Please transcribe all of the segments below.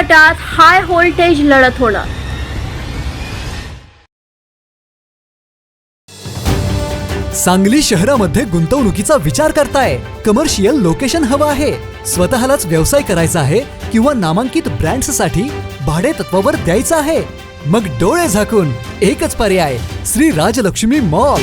गटात high voltage लढत होणार. सांगली शहरामध्ये गुंतवणुकीचा विचार करताय. कमर्शियल लोकेशन हवं आहे. स्वतःलाच व्यवसाय करायचा आहे किंवा नामांकित ब्रँड्ससाठी भाडे तत्वावर द्यायचं आहे. मग डोळे झाकून एकच पर्याय श्री राजलक्ष्मी मॉल.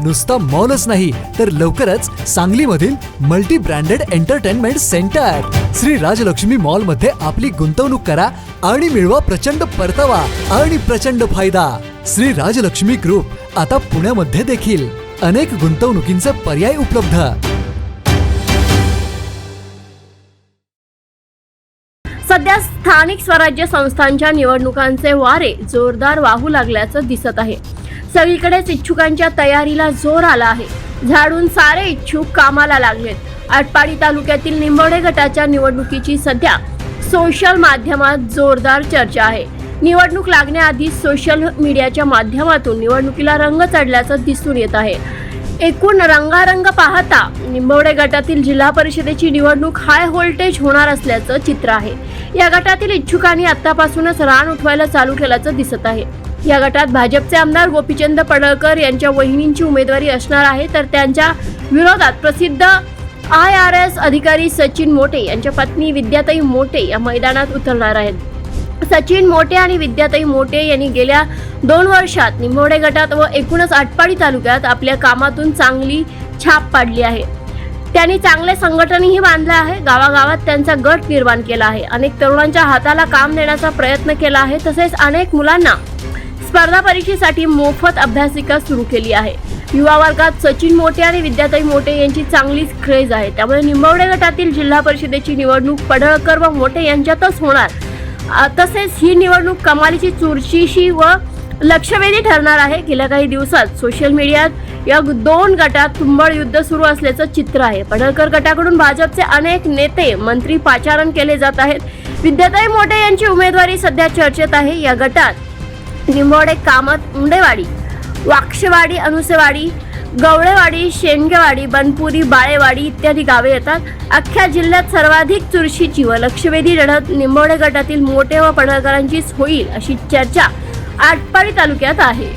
नुसता मॉलच नाही तर लवकरच सांगलीमधील multi branded entertainment centre. Shri Rajalakshmi मॉलमध्ये आपली गुंतवणूक करा आणि मिळवा प्रचंड परतावा आणि प्रचंड फायदा. श्री राजलक्ष्मी ग्रुप आता पुण्यामध्ये देखील. अनेक गुंतवणुकींचे पर्याय उपलब्ध. सध्या स्थानिक स्वराज्य संस्थांच्या निवडणुकांचे वारे जोरदार वाहू लागल्याचं दिसत आहे. सगळीकडेच इच्छुकांच्या तयारीला जोर आला आहे. झाडून सारे इच्छुक कामाला लागलेत. आटपाडी तालुक्यातील निंबोडे गटाच्या निवडणुकीची सध्या सोशल माध्यमात जोरदार चर्चा आहे. निवडणूक लागण्याआधी सोशल मीडियाच्या माध्यमातून निवडणुकीला रंग चढल्याचं दिसून येत आहे. एकूण रंगारंग पाहता निंबवडे गटातील जिल्हा परिषदेची निवडणूक हाय व्होल्टेज होणार असल्याचं चित्र आहे. या गटातील इच्छुकांनी आतापासूनच रान उठवायला चालू केल्याचं दिसत आहे. या गटात भाजपचे आमदार गोपीचंद पडळकर यांच्या वहिनींची उमेदवारी असणार आहे. तर त्यांच्या विरोधात प्रसिद्ध आय आर एस अधिकारी सचिन मोटे यांच्या पत्नी विद्याताई मोटे या मैदानात उतरणार आहेत. सचिन मोटे आणि विद्याताई मोटे यांनी गेल्या दोन वर्षात निंबोडे गटात व एकूणच आटपाडी तालुक्यात आपल्या कामातून चांगली छाप पाडली आहे. त्यांनी चांगले संघटनही बांधलं आहे. गावागावात त्यांचा गट निर्माण केला आहे. अनेक तरुणांच्या हाताला काम देण्याचा प्रयत्न केला आहे. तसेच अनेक मुलांना स्पर्धा परीक्षेसाठी मोफत अभ्यासिका सुरू केली आहे. युवा वर्गात सचिन मोटे आणि विद्याताई मोटे यांची चांगलीच क्रेज आहे. त्यामुळे निंबवडे गटातील जिल्हा परिषदेची निवडणूक पडळकर व मोठे यांच्यातच होणार. तसेच ही निवडणूक कमालीची चुरशीशी व लक्षवेधी ठरणार आहे. गेल्या काही दिवसात सोशल मीडियात या दोन गटात तुंबळ युद्ध सुरू असल्याचं चित्र आहे. पडळकर गटाकडून भाजपचे अनेक नेते मंत्री पाचारण केले जात आहेत. विद्याताई मोटे यांची उमेदवारी सध्या चर्चेत आहे. या गटात निंबोडे कामत उंडेवाडी वाक्षवाडी अनुसेवाडी गवळेवाडी शेंगेवाडी बनपुरी बाळेवाडी इत्यादी गावे येतात. अख्ख्या जिल्ह्यात सर्वाधिक चुरशीची व लक्षवेधी लढत निंबोडे गटातील मोठे व पडळकरांचीच होईल अशी चर्चा आटपाडी तालुक्यात आहे.